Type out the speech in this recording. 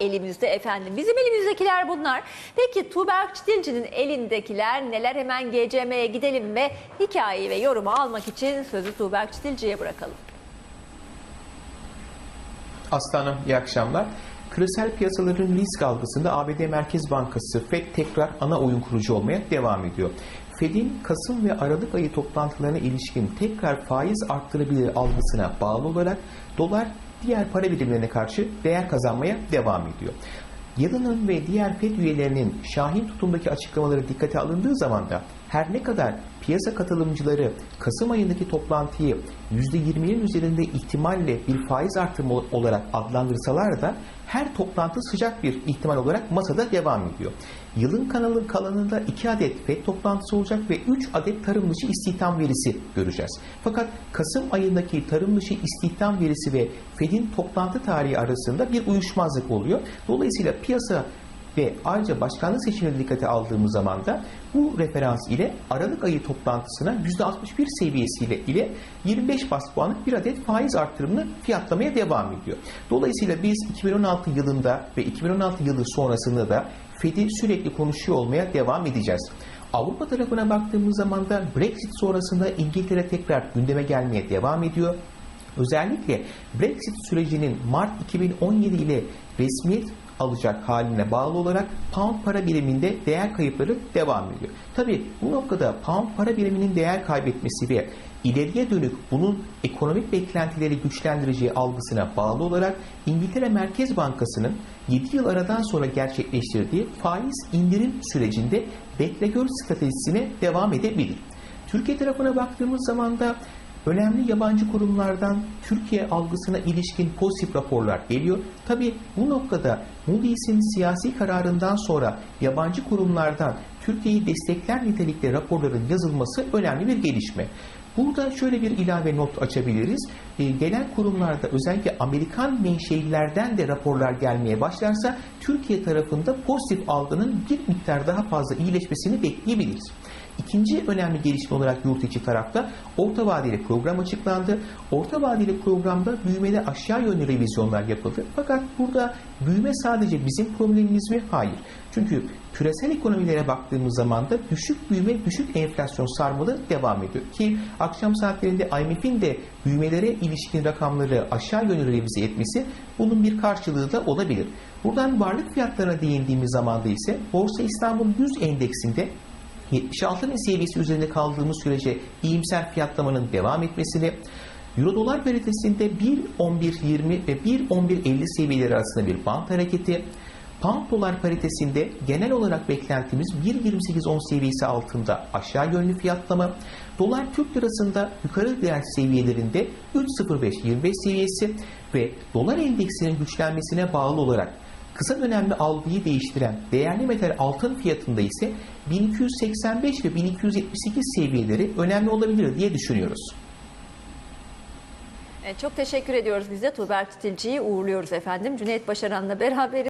elimizde efendim. Bizim elimizdekiler bunlar. Peki Tuğberk Çitilci'nin elindekiler neler? Hemen GCM'ye gidelim ve hikayeyi ve yorumu almak için sözü Tuğberk Çitilci'ye bırakalım. Aslanım iyi akşamlar. Küresel piyasaların risk algısında ABD Merkez Bankası FED tekrar ana oyun kurucu olmaya devam ediyor. Fed'in Kasım ve Aralık ayı toplantılarına ilişkin tekrar faiz arttırabilir algısına bağlı olarak dolar diğer para birimlerine karşı değer kazanmaya devam ediyor. Yalın'ın ve diğer FED üyelerinin şahin tutumdaki açıklamaları dikkate alındığı zaman da her ne kadar piyasa katılımcıları Kasım ayındaki toplantıyı %20'nin üzerinde ihtimalle bir faiz artırımı olarak adlandırsalar da her toplantı sıcak bir ihtimal olarak masada devam ediyor. Yılın kanalı kalanında 2 adet FED toplantısı olacak ve 3 adet tarım dışı istihdam verisi göreceğiz. Fakat Kasım ayındaki tarım dışı istihdam verisi ve FED'in toplantı tarihi arasında bir uyuşmazlık oluyor. Dolayısıyla piyasa ve ayrıca başkanlık seçimine dikkate aldığımız zaman da bu referans ile Aralık ayı toplantısına %61 seviyesiyle ile 25 bas puanlık bir adet faiz artırımını fiyatlamaya devam ediyor. Dolayısıyla biz 2016 yılında ve 2016 yılı sonrasında da Fed'i sürekli konuşuyor olmaya devam edeceğiz. Avrupa tarafına baktığımız zaman da Brexit sonrasında İngiltere tekrar gündeme gelmeye devam ediyor. Özellikle Brexit sürecinin Mart 2017 ile resmiyet alacak haline bağlı olarak pound para biriminde değer kayıpları devam ediyor. Tabi bu noktada pound para biriminin değer kaybetmesi ve ileriye dönük bunun ekonomik beklentileri güçlendireceği algısına bağlı olarak İngiltere Merkez Bankası'nın 7 yıl aradan sonra gerçekleştirdiği faiz indirim sürecinde bekle gör stratejisine devam edebilir. Türkiye tarafına baktığımız zaman da önemli yabancı kurumlardan Türkiye algısına ilişkin pozitif raporlar geliyor. Tabi bu noktada Moody's'in siyasi kararından sonra yabancı kurumlardan Türkiye'yi destekler nitelikte raporların yazılması önemli bir gelişme. Burada şöyle bir ilave not açabiliriz. Ee, gelen kurumlarda özellikle Amerikan menşelilerden de raporlar gelmeye başlarsa Türkiye tarafında pozitif algının bir miktar daha fazla iyileşmesini bekleyebiliriz. İkinci önemli gelişme olarak yurt içi tarafta orta vadeli program açıklandı. Orta vadeli programda büyümede aşağı yönlü revizyonlar yapıldı. Fakat burada büyüme sadece bizim problemimiz mi? Hayır. Çünkü küresel ekonomilere baktığımız zaman da düşük büyüme, düşük enflasyon sarmalı devam ediyor. Ki akşam saatlerinde IMF'in de büyümelere ilişkin rakamları aşağı yönlü revize etmesi bunun bir karşılığı da olabilir. Buradan varlık fiyatlarına değindiğimiz zaman da ise Borsa İstanbul 100 endeksinde 76 bin seviyesi üzerinde kaldığımız sürece iyimser fiyatlamanın devam etmesini, Euro dolar paritesinde 1.11.20 ve 1.11.50 seviyeleri arasında bir bant hareketi, Pound dolar paritesinde genel olarak beklentimiz 1.28.10 seviyesi altında aşağı yönlü fiyatlama, dolar Türk lirasında yukarı direnç seviyelerinde 3.05.25 seviyesi ve dolar endeksinin güçlenmesine bağlı olarak Kısa dönemli algıyı değiştiren değerli metal altın fiyatında ise 1285 ve 1278 seviyeleri önemli olabilir diye düşünüyoruz. Evet, çok teşekkür ediyoruz biz de Tuğberk Çitilci'yi uğurluyoruz efendim. Cüneyt Başaran'la beraberiz.